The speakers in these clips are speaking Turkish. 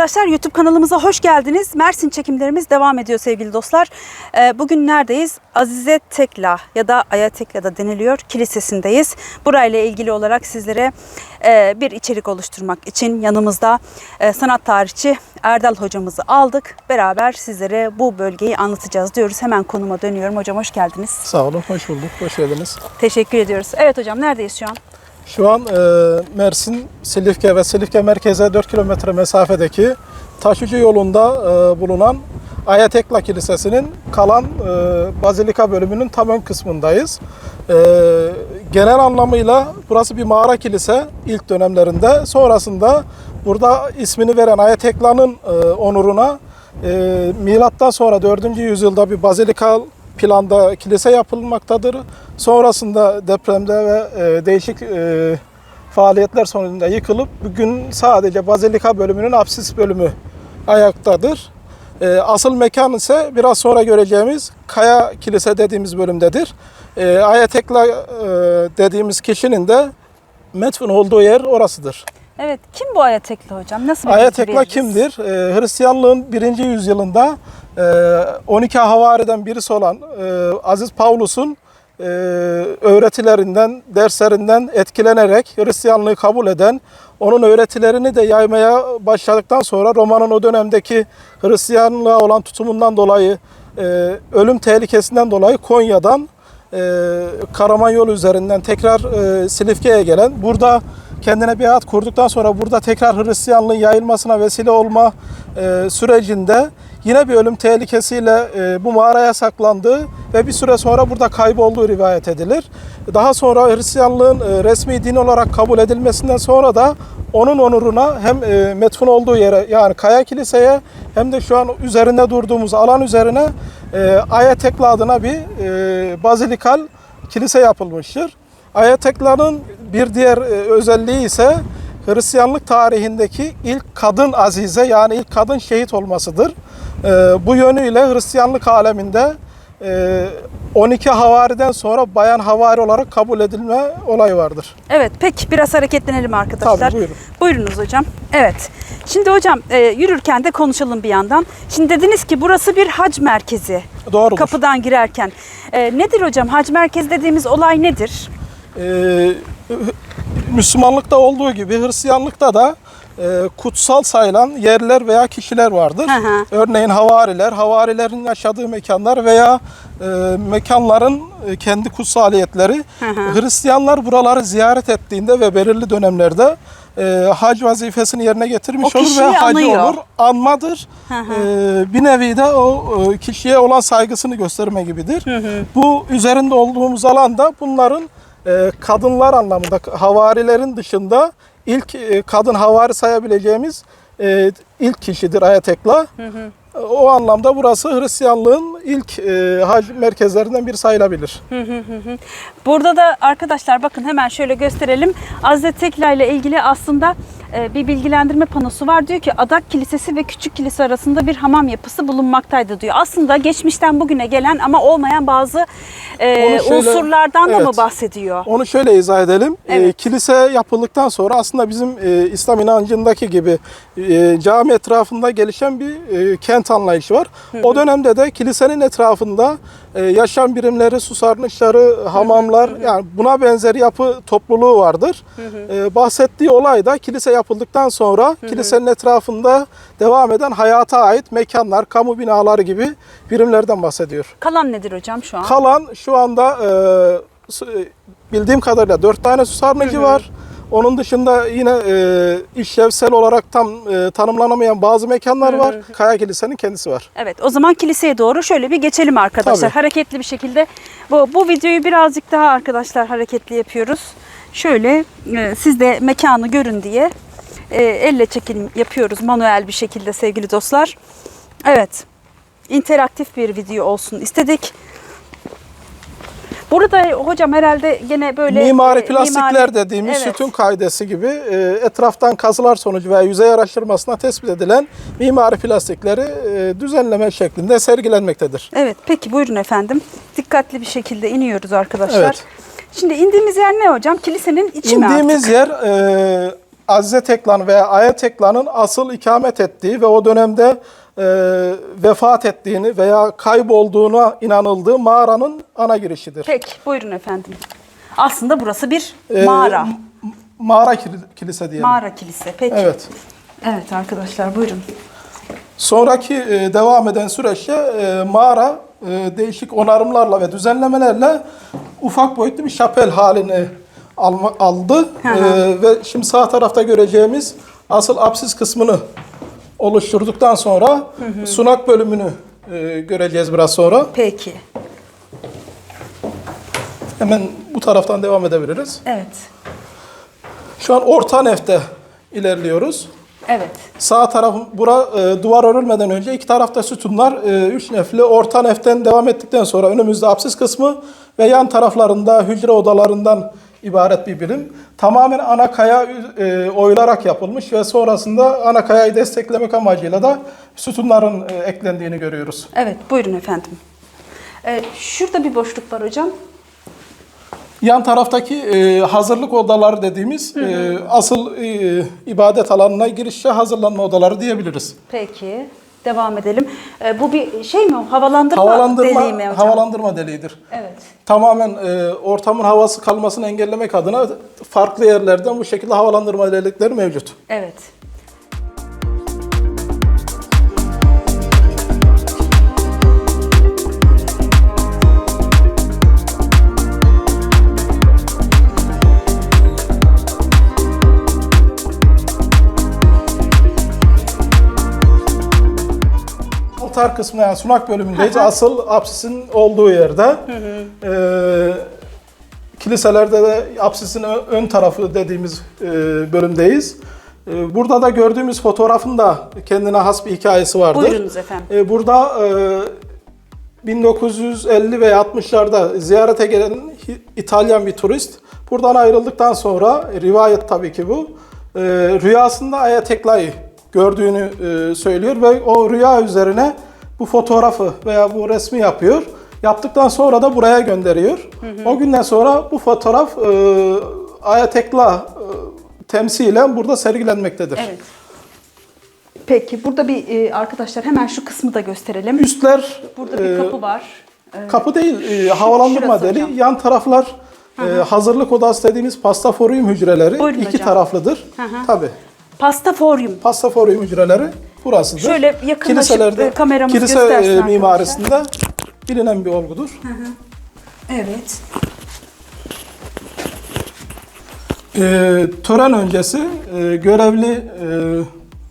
arkadaşlar YouTube kanalımıza hoş geldiniz. Mersin çekimlerimiz devam ediyor sevgili dostlar. Ee, Bugün neredeyiz? Azize Tekla ya da Aya Tekla da deniliyor kilisesindeyiz. Burayla ilgili olarak sizlere e, bir içerik oluşturmak için yanımızda e, sanat tarihçi Erdal hocamızı aldık. Beraber sizlere bu bölgeyi anlatacağız diyoruz. Hemen konuma dönüyorum. Hocam hoş geldiniz. Sağ olun, hoş bulduk, hoş geldiniz. Teşekkür ediyoruz. Evet hocam neredeyiz şu an? Şu an e, Mersin, Silifke ve Silifke merkeze 4 kilometre mesafedeki taşıcı yolunda e, bulunan Ayatekla Kilisesi'nin kalan e, Bazilika bölümünün tam ön kısmındayız. E, genel anlamıyla burası bir mağara kilise ilk dönemlerinde. Sonrasında burada ismini veren Ayatekla'nın e, onuruna e, milattan sonra 4. yüzyılda bir bazilika planda kilise yapılmaktadır. Sonrasında depremde ve e, değişik e, faaliyetler sonucunda yıkılıp bugün sadece bazilika bölümünün apsis bölümü ayaktadır. E, asıl mekan ise biraz sonra göreceğimiz Kaya Kilise dediğimiz bölümdedir. E, Ayatekla e, dediğimiz kişinin de metfun olduğu yer orasıdır. Evet kim bu Aya Tekla hocam? Nasıl bir Ayatekla kimdir? Ee, Hristiyanlığın birinci yüzyılında e, 12 havariden birisi olan e, Aziz Pavlus'un e, öğretilerinden, derslerinden etkilenerek Hristiyanlığı kabul eden, onun öğretilerini de yaymaya başladıktan sonra Roma'nın o dönemdeki Hristiyanlığa olan tutumundan dolayı, e, ölüm tehlikesinden dolayı Konya'dan e, Karaman yolu üzerinden tekrar Silifke'ye gelen, burada kendine bir hayat kurduktan sonra burada tekrar Hristiyanlığın yayılmasına vesile olma sürecinde yine bir ölüm tehlikesiyle e, bu mağaraya saklandığı ve bir süre sonra burada kaybolduğu rivayet edilir. Daha sonra Hristiyanlığın e, resmi din olarak kabul edilmesinden sonra da onun onuruna hem e, metfun olduğu yere yani Kaya Kilise'ye hem de şu an üzerinde durduğumuz alan üzerine e, Ayatekla adına bir e, bazilikal kilise yapılmıştır. Ayatekla'nın bir diğer e, özelliği ise Hristiyanlık tarihindeki ilk kadın azize yani ilk kadın şehit olmasıdır. E, Bu yönüyle Hristiyanlık aleminde e, 12 havariden sonra bayan havari olarak kabul edilme olayı vardır. Evet peki biraz hareketlenelim arkadaşlar. Tabii, buyurun. Buyurunuz hocam. Evet. Şimdi hocam e, yürürken de konuşalım bir yandan. Şimdi dediniz ki burası bir hac merkezi. Doğrudur. Kapıdan girerken. E, nedir hocam hac merkezi dediğimiz olay nedir? Ee, Müslümanlıkta olduğu gibi Hristiyanlıkta da e, kutsal sayılan yerler veya kişiler vardır. Hı hı. Örneğin havariler, havarilerin yaşadığı mekanlar veya e, mekanların e, kendi kutsaliyetleri. Hı hı. Hristiyanlar buraları ziyaret ettiğinde ve belirli dönemlerde e, hac vazifesini yerine getirmiş O olur ve kişiyi hacı anıyor. olur. Anmadır. Hı hı. E, bir nevi de o e, kişiye olan saygısını gösterme gibidir. Bu üzerinde olduğumuz alanda bunların e, kadınlar anlamında havarilerin dışında ilk e, kadın havari sayabileceğimiz e, ilk kişidir Ayatekla. O anlamda burası Hristiyanlığın ilk e, hac merkezlerinden biri sayılabilir. Burada da arkadaşlar bakın hemen şöyle gösterelim. Azize Tekla ile ilgili aslında e, bir bilgilendirme panosu var. Diyor ki Adak Kilisesi ve Küçük Kilise arasında bir hamam yapısı bulunmaktaydı diyor. Aslında geçmişten bugüne gelen ama olmayan bazı e, şöyle- unsurlardan da mı bahsediyor? Onu şöyle izah edelim. E, Evet. kilise yapıldıktan sonra aslında bizim e, İslam inancındaki gibi e, cami etrafında gelişen bir e, kent anlayışı var. O dönemde de kilisenin etrafında e, yaşam birimleri, su sarnıçları, hamamlar yani buna benzer yapı topluluğu vardır. E, bahsettiği olay da kilise yapıldıktan sonra kilisenin etrafında devam eden hayata ait mekanlar, kamu binaları gibi birimlerden bahsediyor. Kalan nedir hocam şu an? Kalan şu anda e, bildiğim kadarıyla dört tane su sarnıcı var. Onun dışında yine e, işlevsel olarak tam e, tanımlanamayan bazı mekanlar var. Kaya Kilise'nin kendisi var. Evet o zaman kiliseye doğru şöyle bir geçelim arkadaşlar. Tabii. Hareketli bir şekilde. Bu, bu videoyu birazcık daha arkadaşlar hareketli yapıyoruz. Şöyle e, siz de mekanı görün diye e, elle çekim yapıyoruz manuel bir şekilde sevgili dostlar. Evet interaktif bir video olsun istedik. Burada hocam herhalde gene böyle mimari e, plastikler mimari- dediğimiz Evet. sütun kaidesi gibi e, etraftan kazılar sonucu veya yüzey araştırmasına tespit edilen mimari plastikleri e, düzenleme şeklinde sergilenmektedir. Evet peki buyurun efendim. Dikkatli bir şekilde iniyoruz arkadaşlar. Evet. Şimdi indiğimiz yer ne hocam? Kilisenin içi mi İndiğimiz yer e, Azize Teklan veya Aya Teklan'ın asıl ikamet ettiği ve o dönemde e, vefat ettiğini veya kaybolduğuna inanıldığı mağaranın ana girişidir. Peki buyurun efendim. Aslında burası bir Ee, mağara. Mağara kil- kilise diyelim. Mağara kilise. Peki. Evet. Evet arkadaşlar buyurun. Sonraki e, devam eden süreçte e, mağara e, değişik onarımlarla ve düzenlemelerle ufak boyutlu bir şapel halini alma, aldı. Hı hı. E, ve şimdi sağ tarafta göreceğimiz asıl apsis kısmını oluşturduktan sonra sunak bölümünü e, göreceğiz biraz sonra. Peki. Hemen bu taraftan devam edebiliriz. Evet. Şu an orta nefte ilerliyoruz. Evet. Sağ taraf bura e, duvar örülmeden önce iki tarafta sütunlar e, üç nefli orta neften devam ettikten sonra önümüzde apsis kısmı ve yan taraflarında hücre odalarından ibaret bir birim. Tamamen ana kaya e, oyularak yapılmış ve sonrasında ana kayayı desteklemek amacıyla da sütunların e, eklendiğini görüyoruz. Evet buyurun efendim. Ee, şurada bir boşluk var hocam. Yan taraftaki e, hazırlık odaları dediğimiz e, asıl e, ibadet alanına girişte hazırlanma odaları diyebiliriz. Peki. Devam edelim. Ee, bu bir şey mi? Havalandırma, Havalandırma, deliği mi hocam? havalandırma deliğidir. Evet. Tamamen e, ortamın havası kalmasını engellemek adına farklı yerlerden bu şekilde havalandırma delikleri mevcut. Evet. Altar kısmı yani sunak bölümündeyiz. Asıl apsisin olduğu yerde. E, kiliselerde de apsisin ön tarafı dediğimiz e, bölümdeyiz. E, burada da gördüğümüz fotoğrafın da kendine has bir hikayesi vardır. Buyurunuz efendim. E, burada e, 1950 ve 60'larda ziyarete gelen İtalyan bir turist buradan ayrıldıktan sonra e, rivayet tabii ki bu. e, rüyasında Aya Tekla'yı gördüğünü e, söylüyor ve o rüya üzerine bu fotoğrafı veya bu resmi yapıyor. Yaptıktan sonra da buraya gönderiyor. O günden sonra bu fotoğraf e, Aya Tekla e, temsilen burada sergilenmektedir. Evet. Peki burada bir e, arkadaşlar hemen şu kısmı da gösterelim. Üstler Burada bir e, kapı var. Ee, Kapı değil, e, havalandırma deliği. hocam. Yan taraflar e, hazırlık odası dediğimiz pastaforyum hücreleri. Buyurun iki hocam. taraflıdır. Hı hı. Tabii. Pastaforyum. Pastaforyum hücreleri burasıdır. Şöyle yakınlaşıp, Kiliselerde, e, kameramız kilise göstersin e, mimarisinde bilinen bir olgudur. Evet. E, tören öncesi e, görevli e,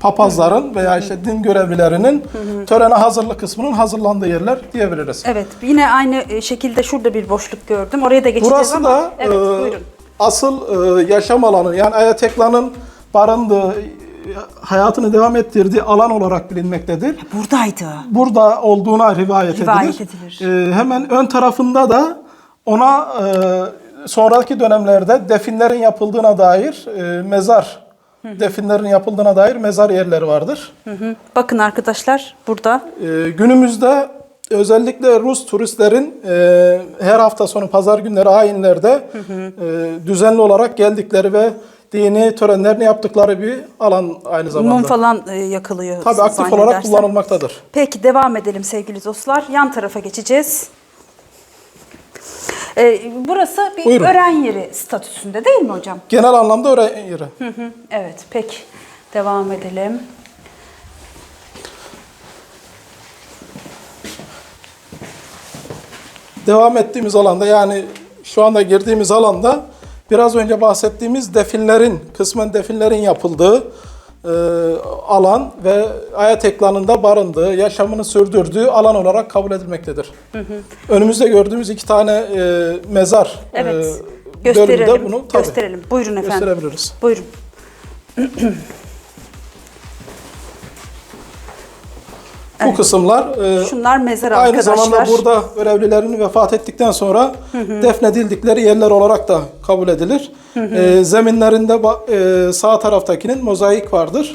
papazların veya işte din görevlilerinin törene hazırlık kısmının hazırlandığı yerler diyebiliriz. Evet. Yine aynı e, şekilde şurada bir boşluk gördüm. Oraya da geçeceğiz Burası ama. da evet, e, buyurun. asıl e, yaşam alanı yani Ayatekla'nın barındığı, hayatını devam ettirdiği alan olarak bilinmektedir. Buradaydı. Burada olduğuna rivayet, Rivayet edilir. edilir. E, hemen ön tarafında da ona e, sonraki dönemlerde definlerin yapıldığına dair e, mezar, definlerin yapıldığına dair mezar yerleri vardır. Hı hı. Bakın arkadaşlar burada. Ee, günümüzde özellikle Rus turistlerin e, her hafta sonu pazar günleri ayinlerde e, düzenli olarak geldikleri ve dini törenlerini yaptıkları bir alan aynı zamanda. Mum falan e, yakılıyor. Tabii aktif olarak kullanılmaktadır. Peki devam edelim sevgili dostlar. Yan tarafa geçeceğiz. Ee, burası bir Buyurun. öğren yeri statüsünde değil mi hocam? Genel anlamda öğren yeri. Hı hı. Evet peki. Devam edelim. Devam ettiğimiz alanda yani şu anda girdiğimiz alanda biraz önce bahsettiğimiz definlerin, kısmen definlerin yapıldığı e, alan ve Ayet Eklan'ında barındığı, yaşamını sürdürdüğü alan olarak kabul edilmektedir. Önümüzde gördüğümüz iki tane e, mezar Evet. e, gösterelim. bölümde bunu tabii gösterelim. Buyurun efendim. gösterebiliriz. Buyurun. Bu kısımlar e, Şunlar mezar Aynı arkadaşlar. zamanda burada görevlilerin vefat ettikten sonra defnedildikleri yerler olarak da kabul edilir. Ee, zeminlerinde ba- e, sağ taraftakinin mozaik vardır.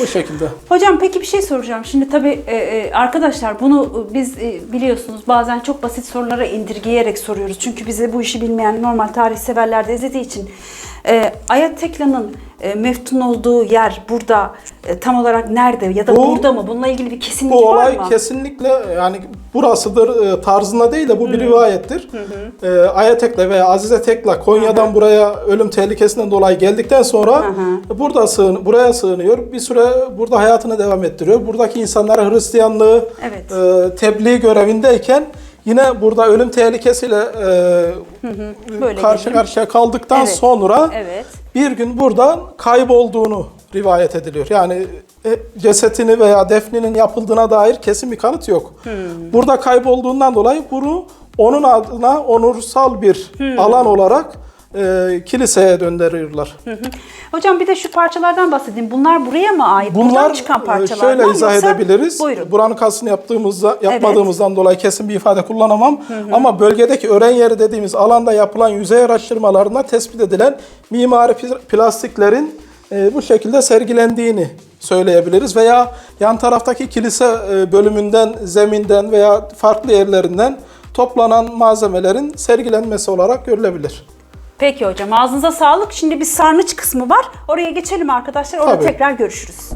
Bu şekilde. Hocam peki bir şey soracağım. Şimdi tabii e, e, arkadaşlar bunu e, biz e, biliyorsunuz bazen çok basit sorulara indirgeyerek soruyoruz. Çünkü bize bu işi bilmeyen normal tarih severler de izlediği için. E, Ayattekla'nın e, meftun olduğu yer burada e, tam olarak nerede ya da Bu- burada mı? Bununla ilgili bir kesinlik Bu var olay mı? kesinlikle yani burasıdır e, tarzında değil de bu bir rivayettir. E, Ayatekle veya Azize Tekla Konya'dan buraya ölüm tehlikesinden dolayı geldikten sonra burada sığın buraya sığınıyor. Bir süre burada hayatını devam ettiriyor. Buradaki insanlara Hristiyanlığı Evet. e, tebliğ görevindeyken yine burada ölüm tehlikesiyle e, Böyle karşı gelin. karşıya kaldıktan Evet. sonra Evet. bir gün buradan kaybolduğunu rivayet ediliyor. Yani e, cesetini veya defninin yapıldığına dair kesin bir kanıt yok. Burada kaybolduğundan dolayı bunu onun adına onursal bir alan olarak e, kiliseye döndürüyorlar. Hocam bir de şu parçalardan bahsedeyim. Bunlar buraya mı ait? Buradan Bunlar çıkan e, parçalar şöyle izah edebiliriz. Buyurun. Buranın kazısını yaptığımızda yapmadığımızdan dolayı kesin bir ifade kullanamam. Ama bölgedeki ören yeri dediğimiz alanda yapılan yüzey araştırmalarında tespit edilen mimari pl- plastiklerin e, bu şekilde sergilendiğini söyleyebiliriz veya yan taraftaki kilise e, bölümünden, zeminden veya farklı yerlerinden toplanan malzemelerin sergilenmesi olarak görülebilir. Peki hocam ağzınıza sağlık. Şimdi bir sarnıç kısmı var. Oraya geçelim arkadaşlar. Orada Tabii. tekrar görüşürüz.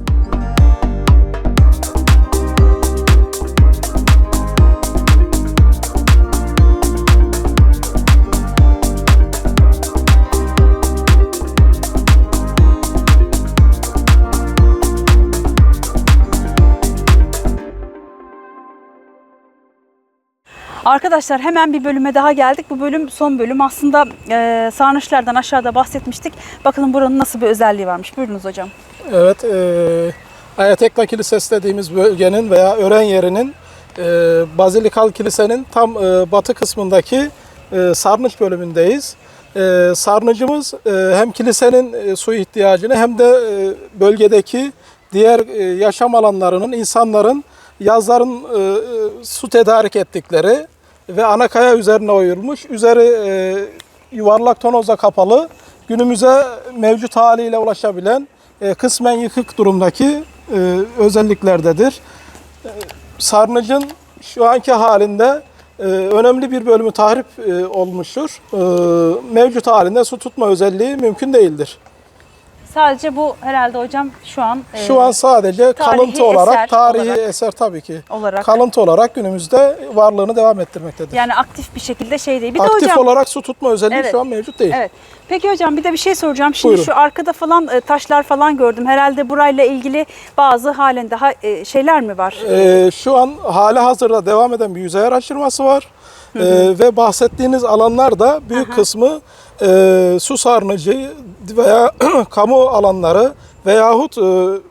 Arkadaşlar hemen bir bölüme daha geldik. Bu bölüm son bölüm. Aslında e, sarnıçlardan aşağıda bahsetmiştik. Bakalım buranın nasıl bir özelliği varmış. Buyurunuz hocam. Evet, e, Ayatekla Kilisesi dediğimiz bölgenin veya ören yerinin e, Bazilikal Kilisenin tam e, batı kısmındaki e, sarnıç bölümündeyiz. E, sarnıcımız e, hem kilisenin e, su ihtiyacını hem de e, bölgedeki diğer e, yaşam alanlarının, insanların yazların e, e, su tedarik ettikleri ve ana kaya üzerine oyulmuş, üzeri e, yuvarlak tonozla kapalı, günümüze mevcut haliyle ulaşabilen e, kısmen yıkık durumdaki e, özelliklerdedir. E, Sarnıcın şu anki halinde e, önemli bir bölümü tahrip e, olmuştur. E, mevcut halinde su tutma özelliği mümkün değildir. Sadece bu herhalde hocam şu an e, Şu an sadece tarihi kalıntı olarak, eser tarihi olarak- eser tabii ki. olarak Kalıntı olarak günümüzde varlığını devam ettirmektedir. yani aktif bir şekilde şey değil. Bir de Aktif hocam olarak su tutma özelliği Evet. şu an mevcut değil. Evet. Peki hocam bir de bir şey soracağım. Şimdi Buyurun. şu arkada falan e, taşlar falan gördüm. Herhalde burayla ilgili bazı halen daha e, şeyler mi var? Ee, şu an hali hazırda devam eden bir yüzey araştırması var. Ee, ve bahsettiğiniz alanlar da büyük kısmı e, su sarnıcı veya kamu alanları veyahut e,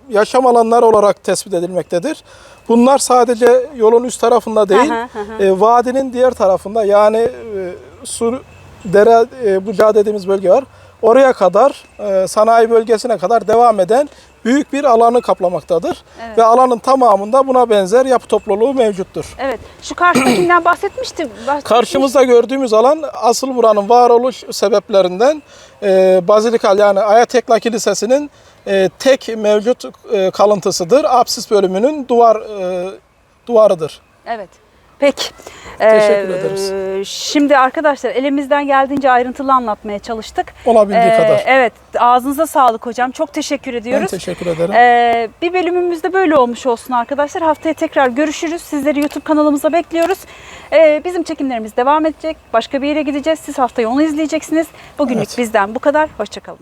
yaşam alanları olarak tespit edilmektedir. Bunlar sadece yolun üst tarafında değil, e, vadinin diğer tarafında yani e, su dere e, bucağı dediğimiz bölge var. Oraya kadar e, sanayi bölgesine kadar devam eden büyük bir alanı kaplamaktadır. Evet. Ve alanın tamamında buna benzer yapı topluluğu mevcuttur. Evet. Şu karşıdakinden bahsetmiştim. Bahsetmiş- Karşımızda gördüğümüz alan asıl buranın varoluş sebeplerinden e, Bazilikal yani Ayatekla Kilisesi'nin e, tek mevcut e, kalıntısıdır. Apsis bölümünün duvar e, duvarıdır. Evet. Peki. Teşekkür Ee, ederiz. Şimdi arkadaşlar elimizden geldiğince ayrıntılı anlatmaya çalıştık. Olabildiği Ee, kadar. Evet. Ağzınıza sağlık hocam. Çok teşekkür Ben ediyoruz. teşekkür ederim. Ee, bir bölümümüz de böyle olmuş olsun arkadaşlar. Haftaya tekrar görüşürüz. Sizleri YouTube kanalımıza bekliyoruz. Ee, bizim çekimlerimiz devam edecek. Başka bir yere gideceğiz. Siz haftaya onu izleyeceksiniz. Bugünlük Evet. bizden bu kadar. Hoşçakalın.